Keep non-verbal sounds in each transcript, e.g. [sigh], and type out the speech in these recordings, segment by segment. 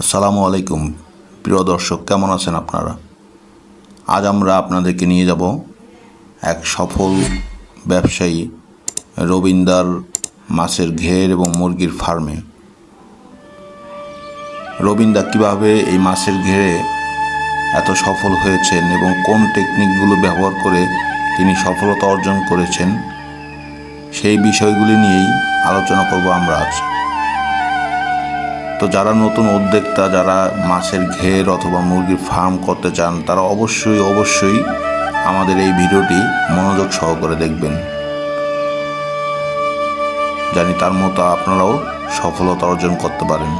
আসসালামু আলাইকুম। প্রিয় দর্শক, কেমন আছেন আপনারা? আজ আমরা আপনাদেরকে নিয়ে যাব এক সফল ব্যবসায়ী রবীন্দার মাছের ঘের এবং মুরগির ফার্মে। রবীন্দা কীভাবে এই মাছের ঘেরে এত সফল হয়েছেন এবং কোন টেকনিকগুলো ব্যবহার করে তিনি সফলতা অর্জন করেছেন, সেই বিষয়গুলি নিয়েই আলোচনা করব আমরা আজ। তো যারা নতুন উদ্যোক্তা, যারা মাছের ঘের অথবা মুরগির ফার্ম করতে চান, তারা অবশ্যই অবশ্যই আমাদের এই ভিডিওটি মনোযোগ সহকারে দেখবেন। জানি তার মতো আপনারাও সফলতা অর্জন করতে পারেন।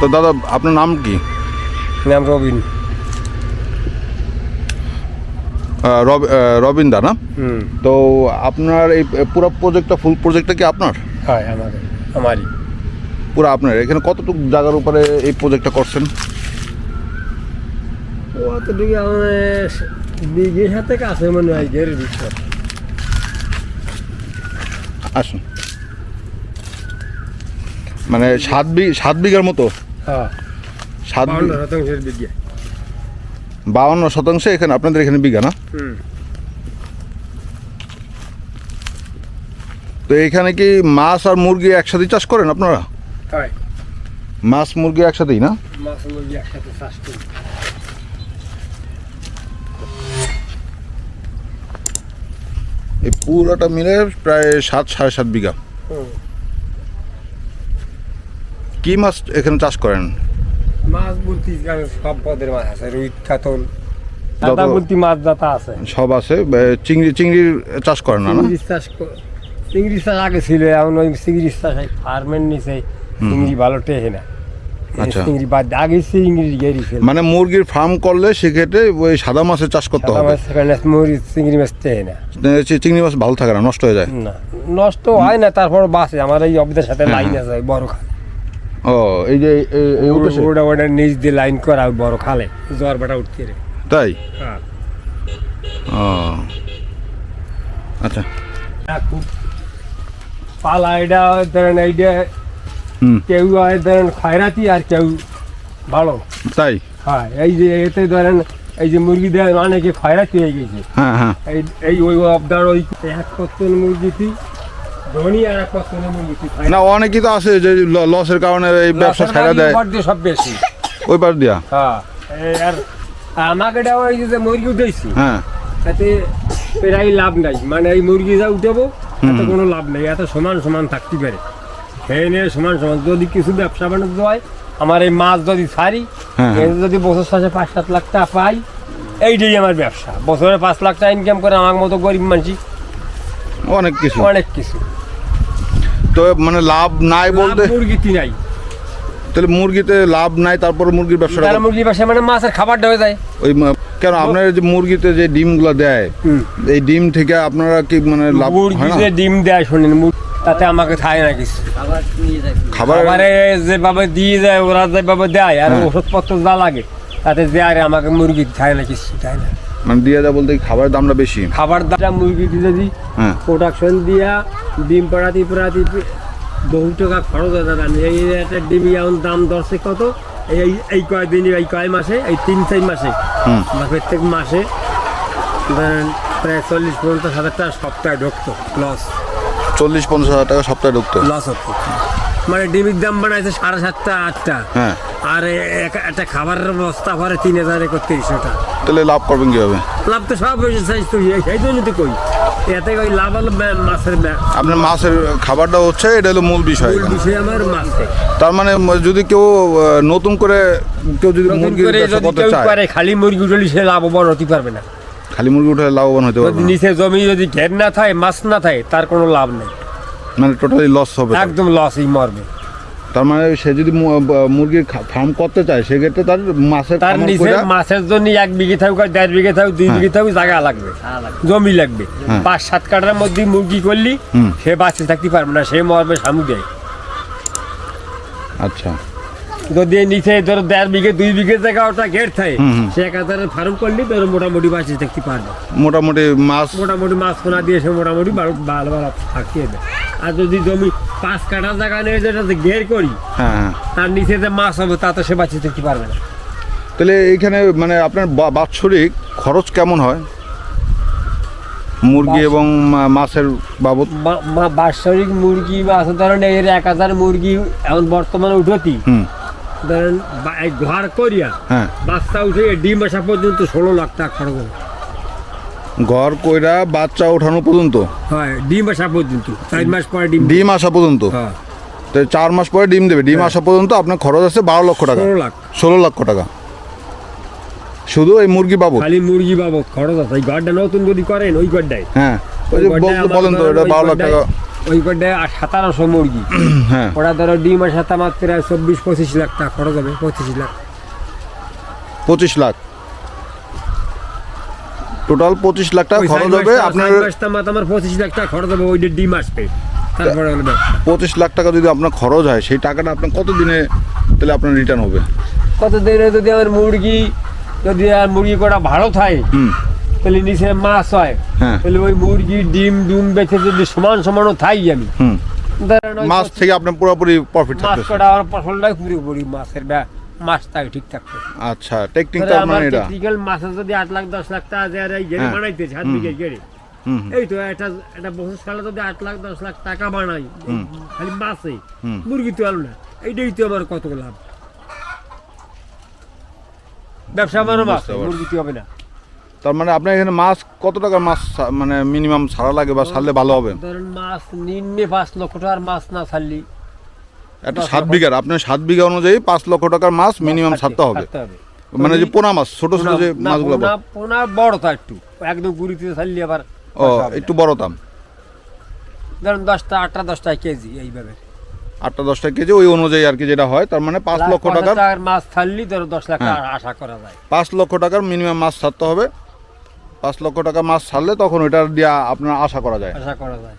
তো দাদা আপনার নাম কি? নাম রবিন। রবিন দা না? তো আপনার এই পুরো প্রজেক্টটা ফুল প্রজেক্টটা কি আপনার? হয় আমাদের আমারই। পুরো আপনার। এখানে কতটুকু জায়গার উপরে এই প্রজেক্টটা করছেন? অতটুকু আমাদের বিঘে হাতে কাছে মনে হয় গের আসুন। মানে সাত বি সাত বিঘার মতো? সাত বাউন্ন শতাংশের বিঘে। বাউন্ন শতাংশে এখানে আপনাদের এখানে বিঘা না? তো এখানে কি মাছ আর মুরগি একসাথে চাষ করেন আপনারা? মাছ মুরগি একসাথেই না? মাছ মুরগি একসাথে চাষ করি। এই পুরোটা মিলে প্রায় সাত সাড়ে সাত বিঘা হুম। কি মাছ এখানে চাষ করেন? মাছ বলতে সব পদের মাছ আছে রুই কাতল। দাদা বলতে মাছ দাতা আছে। সব আছে চিংড়ি চিংড়ির চাষ করেন না চিংড়ি চাষ চিংড়ি চাষ আগে ছিল এখন ওই চিংড়ি চাষ ফার্মের নিচে চিংড়ি ভালো টেহে না। আচ্ছা। চিংড়ি বাদ আগে চিংড়ি গেরি ছিল। মানে মুরগির ফার্ম করলে সেক্ষেত্রে ওই সাদা মাছের চাষ করতে হবে? মুড়ি চিংড়ি মাছ টেহে না। চিংড়ি মাছ ভালো থাকে না নষ্ট হয়ে যায়? না নষ্ট হয় না তারপর বাসে আমার এই অবিদের সাথে হ্যাঁ, লাইন হ্যাঁ। আছে বড় খালে ও এই যে ওটা ওটা নিচ দিয়ে লাইন করা বড় খালে জ্বর বাটা উঠতে রে। তাই? হ্যাঁ। ও। আচ্ছা। খুব পালা এটা ধরেন এইটা হুম। কেউ ধরেন খয়রাতি আর কেউ ভালো। তাই? হ্যাঁ এই যে এতে ধরেন এই যে মুরগি দেয় অনেকে খয়রাতি হয়ে গেছে। হ্যাঁ হ্যাঁ। এই ওই অবদার ওই এক পত্তন মুরগিটি না অনেকেই তো আছে যে লসের কারণে এই ব্যবসা ছাড়া দেয়। সব বেশি। ওই পার দিয়া? হ্যাঁ আর আমাকে দেওয়া এই যে মুরগি উঠেছি হ্যাঁ। তাতে প্রায় লাভ নাই। মানে এই মুরগি যা উঠেবো তাতে কোনো লাভ নেই। এত সমান সমান থাকতে পারে। খেয়ে নিয়ে সমান সমান যদি কিছু ব্যবসা বাণিজ্য হয় আমার এই মাছ যদি ছাড়ি হ্যাঁ, হ্যাঁ। এতে যদি বছর শেষে পাঁচ সাত লাখ টাকা পাই এইটাই আমার ব্যবসা। বছরে পাঁচ লাখ টাকা ইনকাম করে আমার মতো গরিব মানুষ অনেক কিছু। অনেক কিছু। তো মানে লাভ নাই বলতে মুরগিতে নাই। তাহলে মুরগিতে লাভ নাই তারপর মুরগির ব্যবসাটা তারা মুরগি ব্যবসা মানে মাছের খাবারটা হয়ে যায়। ওই কেন আপনার যে মুরগিতে যে ডিমগুলো দেয় এই ডিম থেকে আপনারা কি মানে লাভ হয় না? ডিম দেয় শোনেন মুর- তাতে আমাকে খায় না কিছু। খাবার খাবারে যেভাবে দিয়ে যায় ওরা যেভাবে দেয় আর হ্যাঁ। ওষুধপত্র যা লাগে তাতে দেয় আর আমাকে মুরগি খায় না কিছু খায় না। মানে দিয়ে দেয় বলতে কি খাবারের দামটা বেশি? খাবার দামটা মুরগিকে যদি হ্যাঁ। প্রোডাকশন দিয়া ডিম পাড়াতে পাড়াতে বহু টাকা খরচ হয় দাদা। এই একটা ডিম এখন দাম দরছে কত? এই এই কয়দিন এই কয় মাসে এই তিন চার মাসে প্রত্যেক মাসে প্রায় চল্লিশ পঞ্চাশ হাজার টাকা সপ্তাহে ঢুকতো লস চল্লিশ পঞ্চাশ হাজার টাকা সপ্তাহে ঢুকতো। লস হতো। মানে ডিমের দাম বানাইছে সাড়ে সাতটা আটটা হ্যাঁ। আর একটা খাবারের বস্তা ভরে তিন হাজার একত্রিশশো টাকা তাহলে লাভ করবেন কীভাবে? লাভ তো সব হয়েছে এই জন্য তো কই। এতে ওই মাছের আপনার মাছের খাবারটা হচ্ছে এটা হলো মূল বিষয়। মূল বিষয় আমার মাছে। তার মানে যদি কেউ নতুন করে কেউ যদি যদি করতে চায়। খালি মুরগি উঠলি সে লাভবান হতে পারবে না। খালি মুরগি উঠে লাভবান হতে পারবে নিচে জমি যদি ঘের না থাকে মাছ না থাকে তার কোনো লাভ নেই। মানে টোটালি লস হবে। একদম লসই মরবে। তার মানে সে যদি মুরগির ফার্ম করতে চায় সেক্ষেত্রে তার মাছের তার নিচে মাছের জন্য এক বিঘে থাকুক আর দেড় বিঘে থাকুক দুই হ্যাঁ। বিঘে থাকুক জায়গা লাগবে জমি লাগবে। হ্যাঁ। পাঁচ সাত কাটার মধ্যে মুরগি করলি সে বাঁচতে থাকতে পারবে না সে মরবে শামুক দেয় আচ্ছা। যদি নিচে ধরো দেড় বিঘে দুই বিঘে জায়গা ওটা ঘের থাকে। সে এক হাজারের ফার্ম করলি ধরো মোটামুটি বাঁচে থাকতে পারবে। মোটামুটি মাছ মোটামুটি মাছ পোনা দিয়ে সে মোটামুটি ভালো ভালো ভালো থাকতে হবে আর যদি জমি পাঁচ কাটা জায়গা নিয়ে যেটা ঘের করি হ্যাঁ হ্যাঁ। তার নিচে যে মাছ হবে তাতে সে বাঁচিয়ে থাকতে পারবে না। তাহলে এইখানে মানে আপনার বাৎসরিক খরচ কেমন হয়? মুরগি এবং মাছের বাবদ? বাৎসরিক মুরগি মাছ ধরেন এর এক হাজার মুরগি এখন বর্তমানে উঠতি ধরেন ঘর করিয়া হ্যাঁ। বাচ্চা উঠে ডিম আসা পর্যন্ত ষোলো লাখ টাকা খরচ হবে। ঘর কইরা বাচ্চা ওঠানো পর্যন্ত? হয় ডিম আসা পর্যন্ত। চার মাস পরে ডিম ডিম আসা পর্যন্ত? হ্যাঁ। তো চার মাস পরে ডিম দেবে। ডিম আসা পর্যন্ত আপনার খরচ আছে বারো লক্ষ টাকা। ষোলো লাখ। ষোলো লক্ষ টাকা। শুধু এই মুরগি বাবদ? খালি মুরগি বাবদ খরচ আছে। এই ঘরটা নতুন যদি করেন ওই ঘরটায় হ্যাঁ। ওই যে ওই বলেন তো এটা বারো লাখ টাকা। ওই আর সতেরোশো মুরগি। [clears throat] হ্যাঁ। ওরা ধরো ডিম আসা তামাক প্রায় চব্বিশ পঁচিশ লাখ টাকা খরচ হবে পঁচিশ লাখ। পঁচিশ লাখ। টোটাল পঁচিশ লাখ টাকা খরচ হবে আপনার মাস তামাক আমার পঁচিশ লাখ টাকা খরচ হবে ওইটা ডিম আসবে। তারপরে। পঁচিশ লাখ টাকা যদি আপনার খরচ হয় সেই টাকাটা আপনার কত দিনে তাহলে আপনার রিটার্ন হবে? কত দিনে যদি আমার মুরগি যদি আর মুরগি কটা ভালো থাকে তাহলে নিচে মাছ হয়। হ্যাঁ। তাহলে ওই মুরগি ডিম ডুম বেচে যদি সমান সমানও থাই আমি। মাছ থেকে আপনার পুরোপুরি প্রফিট মাছ কটা আমার ফসলটাই পুরোপুরি মাছের ব্যা মাছ ঠিক থাকবে আচ্ছা টেকনিক তার মানে এটা। টেকনিক্যাল মাছের যদি আট লাখ দশ লাখ টাকা এই গেড়ে হ্যাঁ। বানাইতে। বিঘে গেড়ে। এই তো একটা একটা বছর সালে যদি আট লাখ দশ লাখ টাকা বানাই খালি মাছে মুরগি তো আলো না। এইটাই তো আমার কত লাভ। ব্যবসা আমারও মাছ মুরগি তো হবে না। তার মানে আপনার এখানে মাছ কত টাকা মাছ মানে মিনিমাম ছাড়া লাগে বা ছাড়লে ভালো হবে? ধরেন মাছ নিম্নে পাঁচ লক্ষ টাকার মাছ না ছাড়লি। একটা সাত বিঘার আপনার সাত বিঘা অনুযায়ী পাঁচ লক্ষ টাকার মাছ মিনিমাম ছাড়তে হবে। মানে যে পোনা মাছ ছোট ছোট যে মাছগুলো পোনা- পোনা বড় তো একটু। একদম গুড়িতে ছাড়লি আবার ও একটু। বড় দাম। ধরেন দশটা আটটা দশটা কেজি এইভাবে। আটটা দশটা কেজি ওই অনুযায়ী আর কি যেটা হয়। তার মানে পাঁচ লক্ষ টাকার টাকার মাছ ছাড়লি ধরো দশ লাখ হ্যাঁ। আশা করা যায়। পাঁচ লক্ষ টাকার মিনিমাম মাছ ছাড়তে হবে। পাঁচ লক্ষ টাকা মাছ ছাড়লে তখন ওইটার দিয়া আপনার আশা করা যায়। আশা করা যায়।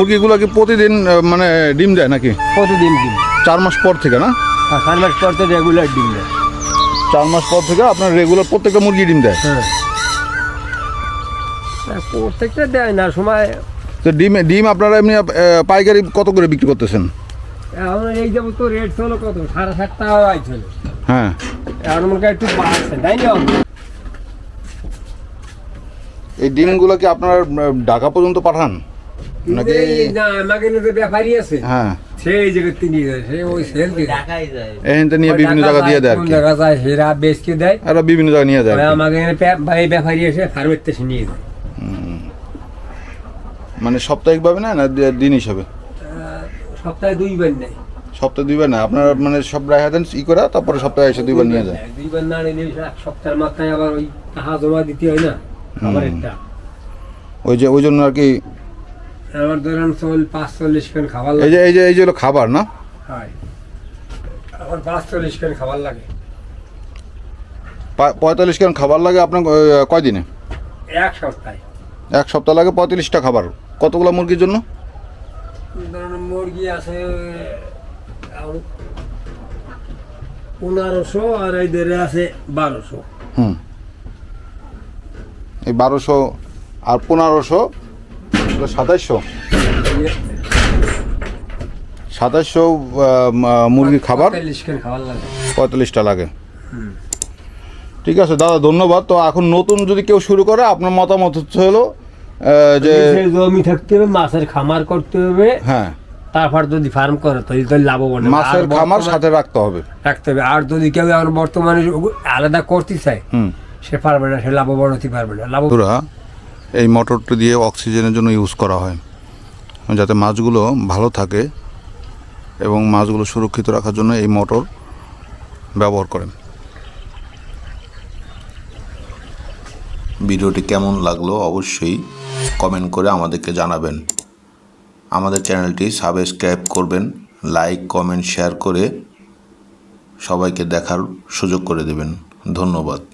মুরগিগুলো কি প্রতিদিন মানে ডিম দেয় নাকি? প্রতিদিন দিন চার মাস পর থেকে না? আর চার মাস পর থেকে রেগুলার ডিম দেয়। চার মাস পর থেকে আপনার রেগুলার প্রত্যেকটা মুরগি ডিম দেয়? হ্যাঁ। প্রত্যেকটা দেয় না সময় তো ডিম ডিম আপনারা এমনি পাইকারি কত করে বিক্রি করতেছেন? এখন এই যাব তো রেট কত? সাড়ে সাত টাকা আইছিল হ্যাঁ। এখন মনে একটু বাড়ছে তাই না? এই ডিমগুলো কি আপনার ঢাকা পর্যন্ত পাঠান? নাকি এই না আমাকে নিয়ে আছে হ্যাঁ। সেই জায়গায় তিনি সে ওই সেল দিয়ে এখান নিয়ে বিভিন্ন জায়গা দিয়ে দেয় আর জায়গা যায় হেরা বেচকে দেয়। এরা বিভিন্ন জায়গায় নিয়ে যায়। আমাকে এখানে ভাই ব্যাপারী এসে ফার্মের থেকে নিয়ে যায়। মানে সাপ্তাহিকভাবে না না দিন হিসাবে? সপ্তাহে দুইবার নেয়। সপ্তাহে দুইবার না আপনার মানে সব রায় দেন ই করে তারপরে সপ্তাহে এসে দুইবার নিয়ে যায়? দুইবার না নিলে এক সপ্তাহের মাথায় আবার ওই টাকা জমা দিতে হয় না আবার একটা ওই যে ওই জন্য আর কি আমার ধরেন চল পাঁচ চল্লিশ খান খাবার এই যে এই যে এই যে হলো খাবার না? হয়। আমার পাঁচ চল্লিশ খান খাবার লাগে? পঁয়তাল্লিশ গ্রাম খাবার লাগে আপনার কয়দিনে? এক সপ্তাহে। এক সপ্তাহ লাগে পঁয়তাল্লিশটা খাবার। কতগুলো মুরগির জন্য? ধরেন মুরগি আছে পনেরোশো আর এই দেড়ে আছে বারোশো। হুম। এই বারোশো আর পনেরোশো সাতাইশশো সাতাইশশো মুরগির খাবার? খাবার পঁয়তাল্লিশটা লাগে। ঠিক আছে দাদা ধন্যবাদ। তো এখন নতুন যদি কেউ শুরু করে আপনার মতামত হচ্ছে হলো যে জমি থাকতে হবে মাছের খামার করতে হবে। হ্যাঁ। তারপর যদি ফার্ম করে তাহলে তো লাভবান হবে। মাছের খামার সাথে রাখতে হবে। রাখতে হবে। আর যদি কেউ এখন বর্তমানে আলাদা করতে চায় হুম। সে পারবে না সে লাভবান হতে পারবে না। লাভ এই মোটরটি দিয়ে অক্সিজেনের জন্য ইউজ করা হয়। যাতে মাছগুলো ভালো থাকে এবং মাছগুলো সুরক্ষিত রাখার জন্য এই মোটর ব্যবহার করেন। ভিডিওটি কেমন লাগল অবশ্যই কমেন্ট করে আমাদেরকে জানাবেন। আমাদের চ্যানেলটি সাবস্ক্রাইব করবেন, লাইক, কমেন্ট, শেয়ার করে সবাইকে দেখার সুযোগ করে দেবেন। ধন্যবাদ।